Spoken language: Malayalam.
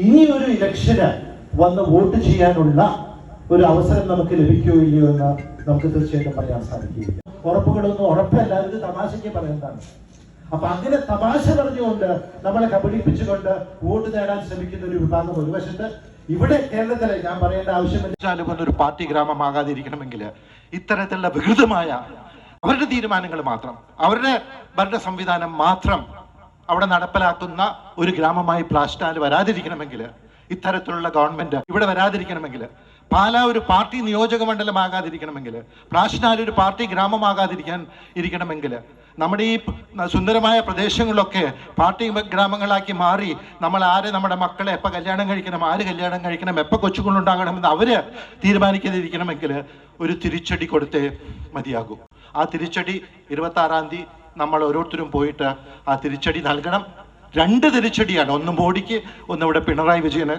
ഇനി ഒരു ഇലക്ഷന് വന്ന് വോട്ട് ചെയ്യാനുള്ള ഒരു അവസരം നമുക്ക് ലഭിക്കുകയോ ഇല്ലയോ എന്ന് നമുക്ക് തീർച്ചയായിട്ടും പറയാൻ സാധിക്കില്ല. ഉറപ്പുകളൊന്നും ഉറപ്പല്ല. ഇത് തമാശയ്ക്ക് പറയുന്നതാണ്. അപ്പൊ അങ്ങനെ തമാശ പറഞ്ഞുകൊണ്ട് നമ്മളെ കബളിപ്പിച്ചുകൊണ്ട് വോട്ട് നേടാൻ ശ്രമിക്കുന്ന ഒരു വിഭാഗം ഒരു വശത്ത് ഇവിടെ കേരളത്തിലെ ഞാൻ പറയേണ്ട ആവശ്യമില്ല. ഒരു പാർട്ടി ഗ്രാമമാകാതിരിക്കണമെങ്കിൽ ഇത്തരത്തിലുള്ള വികൃതമായ അവരുടെ തീരുമാനങ്ങൾ മാത്രം അവരുടെ ഭരണ സംവിധാനം മാത്രം അവിടെ നടപ്പിലാക്കുന്ന ഒരു ഗ്രാമമായി പ്ലാസ്റ്റാൽ വരാതിരിക്കണമെങ്കിൽ ഇത്തരത്തിലുള്ള ഗവൺമെന്റ് ഇവിടെ വരാതിരിക്കണമെങ്കിൽ പാല ഒരു പാർട്ടി നിയോജക മണ്ഡലമാകാതിരിക്കണമെങ്കിൽ പ്ലാസ്റ്റാൽ ഒരു പാർട്ടി ഗ്രാമമാകാതിരിക്കാൻ ഇരിക്കണമെങ്കിൽ നമ്മുടെ ഈ സുന്ദരമായ പ്രദേശങ്ങളിലൊക്കെ പാർട്ടി ഗ്രാമങ്ങളാക്കി മാറി നമ്മൾ ആര് നമ്മുടെ മക്കളെ എപ്പോൾ കല്യാണം കഴിക്കണം ആര് കല്യാണം കഴിക്കണം എപ്പോൾ കൊച്ചുകൊണ്ടുണ്ടാകണമെന്ന് അവർ തീരുമാനിക്കാതിരിക്കണമെങ്കിൽ ഒരു തിരിച്ചടി കൊടുത്തേ മതിയാകൂ. ആ തിരിച്ചടി ഇരുപത്താറാം തീയതി നമ്മൾ ഓരോരുത്തരും പോയിട്ട് ആ തിരിച്ചടി നൽകണം. രണ്ട് തിരിച്ചടിയാണ്. ഒന്ന് മോഡിക്ക് ഒന്ന് ഇവിടെ പിണറായി വിജയന്.